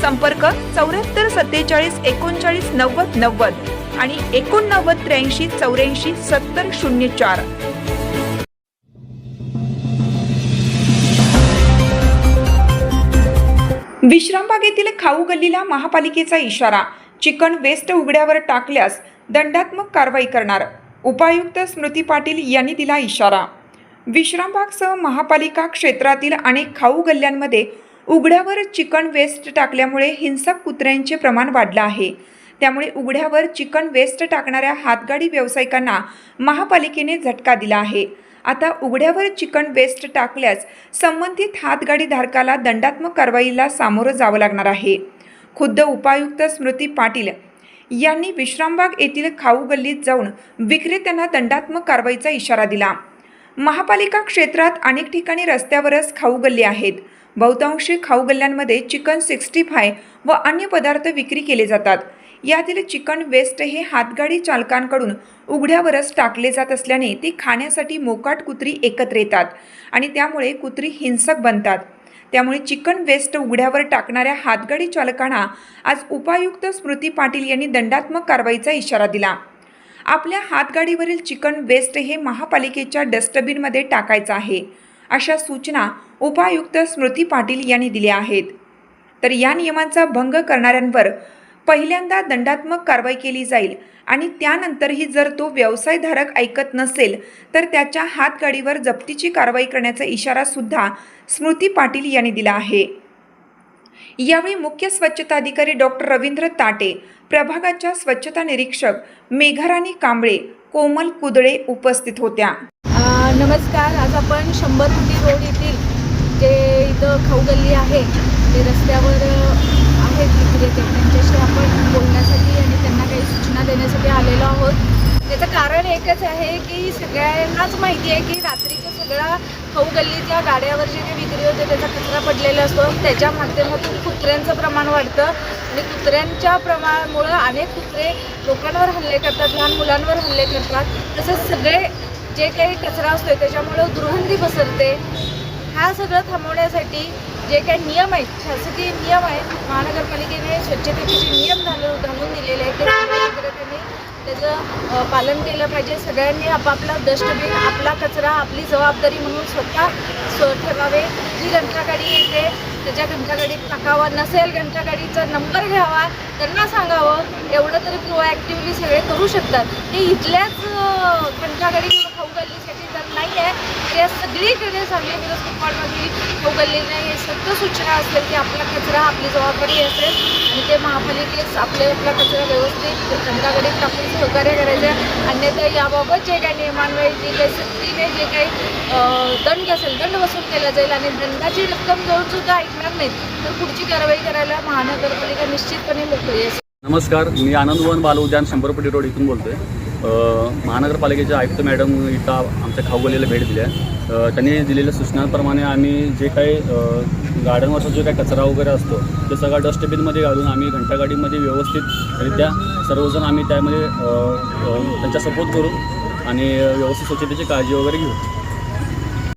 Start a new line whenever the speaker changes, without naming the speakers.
संपर्क चौऱ्याहत्तर सत्तेचाळीस एकोणचाळीस नव्वद नव्वद आणि एकोणनव्वद त्र्याऐंशी चौऱ्याऐंशी सत्तर शून्य चार. विश्रामबागेतील खाऊ गल्लीला महापालिकेचा इशारा चिकन वेस्ट उघड्यावर टाकल्यास दंडात्मक कारवाई करणार उपायुक्त स्मृती पाटील यांनी दिला इशारा. विश्रामबागसह महापालिका क्षेत्रातील अनेक खाऊ गल्ल्यांमध्ये उघड्यावर चिकन वेस्ट टाकल्यामुळे हिंसक कुत्र्यांचे प्रमाण वाढलं आहे. त्यामुळे उघड्यावर चिकन वेस्ट टाकणाऱ्या हातगाडी व्यावसायिकांना महापालिकेने झटका दिला आहे. आता उघड्यावर चिकन वेस्ट टाकल्यास संबंधित हातगाडी धारकाला दंडात्मक कारवाईला सामोरं जावं लागणार आहे. खुद्द उपायुक्त स्मृती पाटील यांनी विश्रामबाग येथील खाऊ गल्लीत जाऊन विक्रेत्यांना दंडात्मक कारवाईचा इशारा दिला. महापालिका क्षेत्रात अनेक ठिकाणी रस्त्यावरच खाऊ गल्ली आहेत. बहुतांशी खाऊ गल्ल्यांमध्ये चिकन सिक्स्टी फाय व अन्य पदार्थ विक्री केले जातात. यातील चिकन वेस्ट हे हातगाडी चालकांकडून उघड्यावरच टाकले जात असल्याने ते खाण्यासाठी मोकाट कुत्री एकत्र येतात आणि त्यामुळे कुत्री हिंसक बनतात. त्यामुळे चिकन वेस्ट उघड्यावर टाकणाऱ्या हातगाडी चालकांना आज उपायुक्त स्मृती पाटील यांनी दंडात्मक कारवाईचा इशारा दिला. आपल्या हातगाडीवरील चिकन वेस्ट हे महापालिकेच्या डस्टबिनमध्ये टाकायचं आहे अशा सूचना उपायुक्त स्मृती पाटील यांनी दिल्या आहेत. तर या नियमांचा भंग करणाऱ्यांवर पहिल्यांदा दंडात्मक कारवाई केली जाईल आणि त्यानंतरही जर तो व्यवसायधारक ऐकत नसेल तर त्याच्या हातगाडीवर जप्तीची कारवाई करण्याचा इशारा सुद्धा स्मृती पाटील यांनी दिला आहे. यावेळी मुख्य स्वच्छता अधिकारी डॉक्टर रवींद्र ताटे प्रभागाच्या स्वच्छता निरीक्षक मेघाराणी कांबळे कोमल कुदळे उपस्थित होत्या.
नमस्कार. आज आपण शंभर फुटी रोड येथील जे इथं खाऊ गल्ली आहे ते रस्त्यावर आहेत विक्रेते त्यांच्याशी आपण बोलण्यासाठी आणि त्यांना काही सूचना देण्यासाठी आलेलो आहोत. त्याचं कारण एकच आहे की सगळ्यांनाच माहिती आहे की रात्रीचं सगळा खाऊ गल्लीच्या गाड्यावर जे काही विक्री होते त्याचा कचरा पडलेला असतो. त्याच्या माध्यमातून कुत्र्यांचं प्रमाण वाढतं आणि कुत्र्यांच्या प्रमाणामुळं अनेक कुत्रे लोकांवर हल्ले करतात लहान मुलांवर हल्ले करतात. तसंच सगळे जे काही कचरा असतो त्याच्यामुळं दुर्गंधी पसरते. हा सगळं थांबवण्यासाठी जे काही नियम आहेत शासकीय नियम आहेत महानगरपालिकेने स्वच्छतेचे जे नियम घालून घालून दिलेले आहेत ते त्याचं पालन केलं पाहिजे. सगळ्यांनी आपापला डस्टबिन आपला कचरा आपली जबाबदारी म्हणून स्वतः स्व ठेवावे. जी घंटागाडी येते त्याच्या घंटागाडीत टाकावा. नसेल घंटागाडीचा नंबर घ्यावा त्यांना सांगावं. एवढं तरी प्रोॲक्टिव्हली सगळे करू शकतात. हे इथल्याच घंटागाडी खाऊ घालली जर नाही आहे तर या सगळीकडे सांगली मिरज कुप्पाडमधील खाऊ गल्लीने हे सगळं सूचना असेल की आपला कचरा आपली जबाबदारी असेल आणि ते महापालिकेस आपले आपला कचरा व्यवस्थित घंटागाडीत टाकून सहकार्य करायचे. अन्यथा याबाबत जे काही नियमान्वये जे काही सक्तीने जे काही दंड असेल दंड वसूल केला जाईल आणि दंडाची रक्कम जवळ सुद्धा ऐकणार नाहीत तर पुढची कारवाई करायला महानगरपालिका निश्चितपणे मोकळी असेल.
नमस्कार मी आनंदवन बाल उद्यान शंभरपट्टी रोड इथून बोलतोय. महानगरपालिकेचे आयुक्त मॅडम इथं आमच्या खाऊगलीला भेट दिली आहे. त्यांनी दिलेल्या सूचनांप्रमाणे आम्ही जे काही गार्डनवरचा जो काही कचरा वगैरे असतो ते सगळा डस्टबिनमध्ये घालून आम्ही घंटागाडीमध्ये व्यवस्थितरित्या सर्वजण आम्ही त्यामध्ये अ, त्यांचा सपोर्ट करू आणि व्यवस्थित स्वच्छतेची काळजी वगैरे घेऊ.